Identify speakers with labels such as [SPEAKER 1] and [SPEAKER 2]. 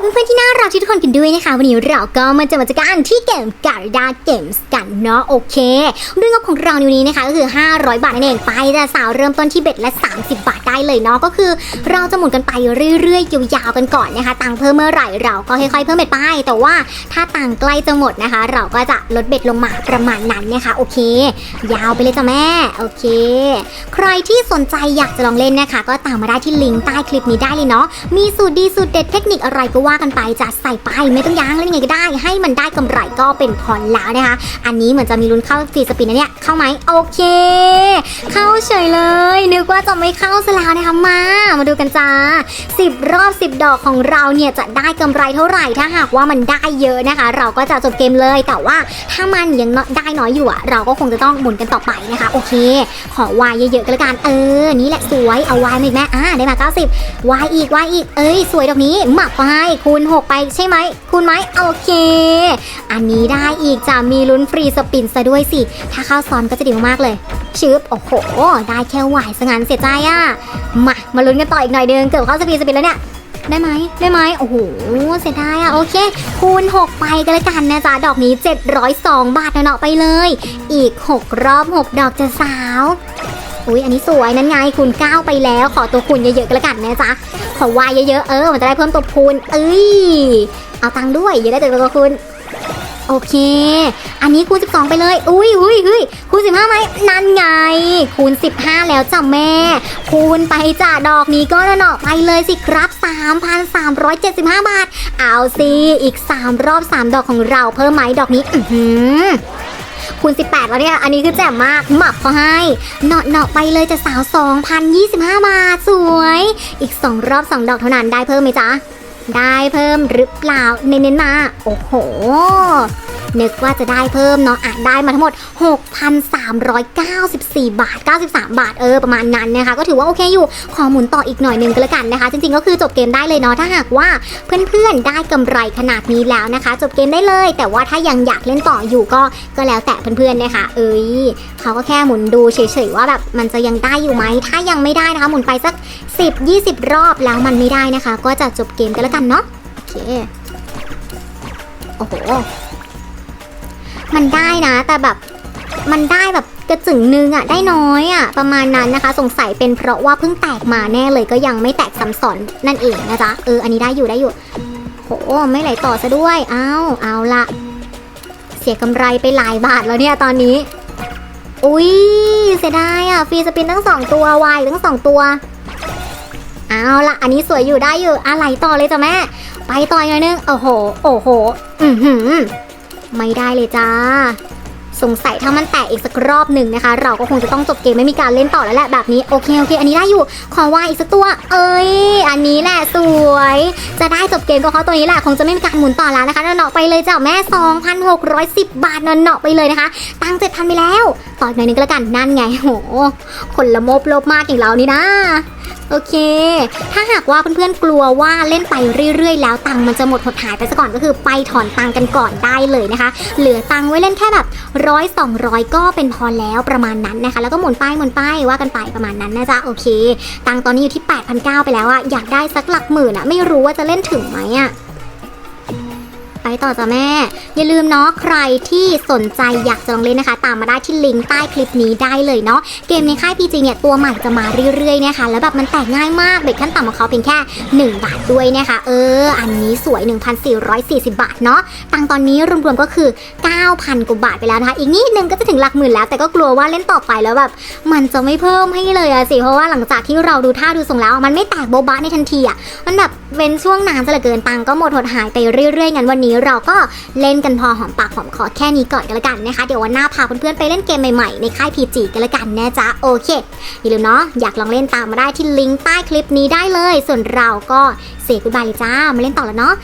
[SPEAKER 1] เพื่อนๆที่น่ารักทุกคนกันด้วยนะคะ วันนี้เราก็มาจอมาจากการที่เกมการดาเกมส์กันเนาะโอเคเรื่องงบของเราในวันนี้นะคะก็คือ 500 บาทนั่นเองไปแต่สาวเริ่มต้นที่เบ็ดละ 30 บาทได้เลยเนาะก็คือ เราจะหมุนกันไปเรื่อยๆยาวๆกันก่อนนะคะ ตังเพิ่มเมื่อไหร่เราก็ค่อยๆเพิ่มเบ็ดไปแต่ว่าถ้าตังใกล้จะหมดนะคะ เราก็จะลดเบ็ดลงมาประมาณนั้นนะคะโอเค ยาวไปเลยจ้ะแม่โอเค ใครที่สนใจอยากจะลองเล่นนะคะ ก็ตามมาได้ที่ลิงก์ใต้คลิปนี้ได้เลยเนาะมีสูตรดีสูตรเด็ดเทคนิคอะไรก็ว่ากันไปจะใส่ไปไม่ต้องยั้งเล่นยังไงก็ได้ ให้มันได้กำไรก็เป็นพรแล้วนะคะ อันนี้เหมือนจะมีลุ้นเข้าฟรีสปินนะเนี่ย เข้าไหมโอเค เข้าเฉยเลย นึกว่าจะไม่เข้าซะแล้วนะคะมา มาดูกันจ้า 10 รอบ 10 ดอกของเราเนี่ยจะได้กำไรเท่าไหร่ถ้าหากว่ามันได้เยอะนะคะ เราก็จะจบเกมเลยแต่ว่าถ้ามันยังได้น้อยอยู่อะเราก็คงจะต้องหมุนกันต่อไปนะคะ โอเค ขอวายเยอะๆกันละกันเออ นี่แหละสวยเอาวายมาอีกแม่อ่าได้มา 90วายอีกวายอีกเอ้ยสวยดอกนี้หมักไปคูณ6ไปใช่ไหมคูณไหมโอเค อันนี้ได้อีกจะมีลุ้นฟรีสปินซะด้วยสิ ถ้าเข้าซ้อนก็จะดีมากๆเลยชืบโอ้โห ได้แค่วายสงานเสียใจอะมามาลุ้นกันต่ออีกหน่อยเดินเกือบเข้าสปีดสปินแล้วเนี่ยได้ไหมได้ไหมโอ้โหเสียดายอะโอเค คูณ 6 ไปกันละกันนะจ๊ะ ดอกนี้ 702 บาทเนาะไปเลย อีก 6 รอบ 6 ดอกจะสาว อุ้ยอันนี้สวยนั่นไงคูณ9ไปแล้ว ขอตัวคูณเยอะๆกันละกันนะจ๊ะขอวายเยอะๆเออมันจะได้เพิ่มตัวคูณเอ้ยเอาตังค์ด้วยอย่าได้แต่ตัวคูณโอเค อันนี้คูณ 12 ไปเลย อุ้ยอุ้ยอุ้ยคูณ 15ไหมนั่นไง คูณ 15 แล้วจ้ะแม่ คูณไปจ้ะดอกนี้ก็เนาะไปเลยสิครับ 3,375 บาท เอาสิ อีก 3 รอบ 3 ดอกของเราเพิ่มไหมดอกนี้ อือหือ คูณ18 แล้วเนี่ย อันนี้คือแจ่มมากหมับเขาให้เนาะเนาะไปเลยจะสาว 2,025 บาท สวย อีก 2 รอบ 2 ดอกเท่านั้นได้เพิ่มไหมจ๊ะ ได้เพิ่มหรือเปล่า เน้นๆมา โอ้โห นึกว่าจะได้เพิ่มเนาะอะได้มาทั้งหมด 6,394 บาท 93 บาทเออประมาณนั้นนะคะ ก็ถือว่าโอเคอยู่ ขอหมุนต่ออีกหน่อยหนึ่งก็แล้วกันนะคะ จริงๆก็คือจบเกมได้เลยเนาะถ้าหากว่าเพื่อนๆได้กำไรขนาดนี้แล้วนะคะ จบเกมได้เลย แต่ว่าถ้ายังอยากเล่นต่ออยู่ก็ก็แล้วแต่เพื่อนๆนะคะ เอ้ยเขาก็แค่หมุนดูเฉยๆว่าแบบมันจะยังได้อยู่ไหมถ้ายังไม่ได้นะคะ หมุนไปสัก 10-20 รอบแล้วมันไม่ได้นะคะ ก็จะจบเกมกันแล้วกันเนาะโอเคโอ้โห มันได้นะ แต่แบบมันได้แบบกระจึงนึงอะได้น้อยอะประมาณนั้นนะคะ สงสัยเป็นเพราะว่าเพิ่งแตกมาแน่เลยก็ยังไม่แตกซ้ำซ้อนนั่นเองนะจ๊ะเอออันนี้ได้อยู่ได้อยู่โหไม่ไหลต่อซะด้วยเอาเอาละเสียกำไรไปหลายบาทแล้วเนี่ยตอนนี้ อุ้ยเสียดายอะฟรีสปินทั้งสองตัววายทั้งสองตัวเอาละอันนี้สวยอยู่ได้อยู่อะไรต่อเลยจ้ะแม่ ไปต่ออีกหน่อยนึงโอ้โห โอ้โห อือหือ ไม่ได้เลยจ้า สงสัยถ้ามันแตกอีกสักรอบหนึ่งนะคะ เราก็คงจะต้องจบเกมไม่มีการเล่นต่อแล้วแหละแบบนี้โอเคโอเค อันนี้ได้อยู่ขอวายอีกสักตัว เอ้ย อันนี้แหละสวย จะได้จบเกมก็เขาตัวนี้แหละคงจะไม่มีการหมุนต่อแล้วนะคะเนาะไปเลยจ้ะแม่ 2,610 บาทเนาะไปเลยนะคะ ตังค์7,000ไปแล้วต่ออีกหน่อยนึงก็แล้วกันนั่นไงโหคนละโมบโลบมากอย่างเรานี่นะโอเค ถ้าหากว่าเพื่อนๆกลัวว่าเล่นไปเรื่อยๆ แล้วตังค์มันจะหมดหดหายไปซะก่อนก็คือไปถอนตังค์กันก่อนได้เลยนะคะ เหลือตังค์ไว้เล่นแค่แบบร้อยสองร้อยก็เป็นพอแล้วประมาณนั้นนะคะ แล้วก็หมุนไปหมุนป้ายว่ากันไปประมาณนั้นนะจ๊ะโอเค ตังตอนนี้อยู่ที่8,900 ไปแล้วอะอยากได้สักหลักหมื่นอะไม่รู้ว่าจะเล่นถึงไหมอะ ไปต่อจ้ะแม่ อย่าลืมเนาะใครที่สนใจอยากจะลองเล่นนะคะ ตามมาได้ที่ลิงก์ใต้คลิปนี้ได้เลยเนาะเกมในค่าย PG เนี่ยตัวใหม่จะมาเรื่อยๆนะคะแล้วแบบมันแตกง่ายมากเบ็ดขั้นต่ำของเขาเพียงแค่ 1 บาทด้วยนะคะ เออ อันนี้สวย 1,440 บาทเนาะตังตอนนี้รวมๆก็คือ 9,000กว่าบาทไปแล้วนะคะ อีกนิดนึงก็จะถึงหลักหมื่นแล้ว แต่ก็กลัวว่าเล่นต่อไปแล้วแบบมันจะไม่เพิ่มให้เลยอะสิเพราะว่าหลังจากที่เราดูท่าดูทรงแล้ว มันไม่แตกโบบะในทันทีอะมันแบบเว้นช่วงนานซะเหลือเกินตังก็หมดหดหายไปเรื่อยๆงั้นวันนี้เราก็เล่นกันพอหอมปากหอมคอแค่นี้ก่อนกันละกันนะคะ เดี๋ยววันหน้าพาเพื่อนๆไปเล่นเกมใหม่ๆในค่าย PG กันละกันนะจ๊ะโอเคอย่าลืมเนาะอยากลองเล่นตามมาได้ที่ลิงก์ใต้คลิปนี้ได้เลย ส่วนเราก็เสกกุบายเลยจ้ามาเล่นต่อแล้วเนาะ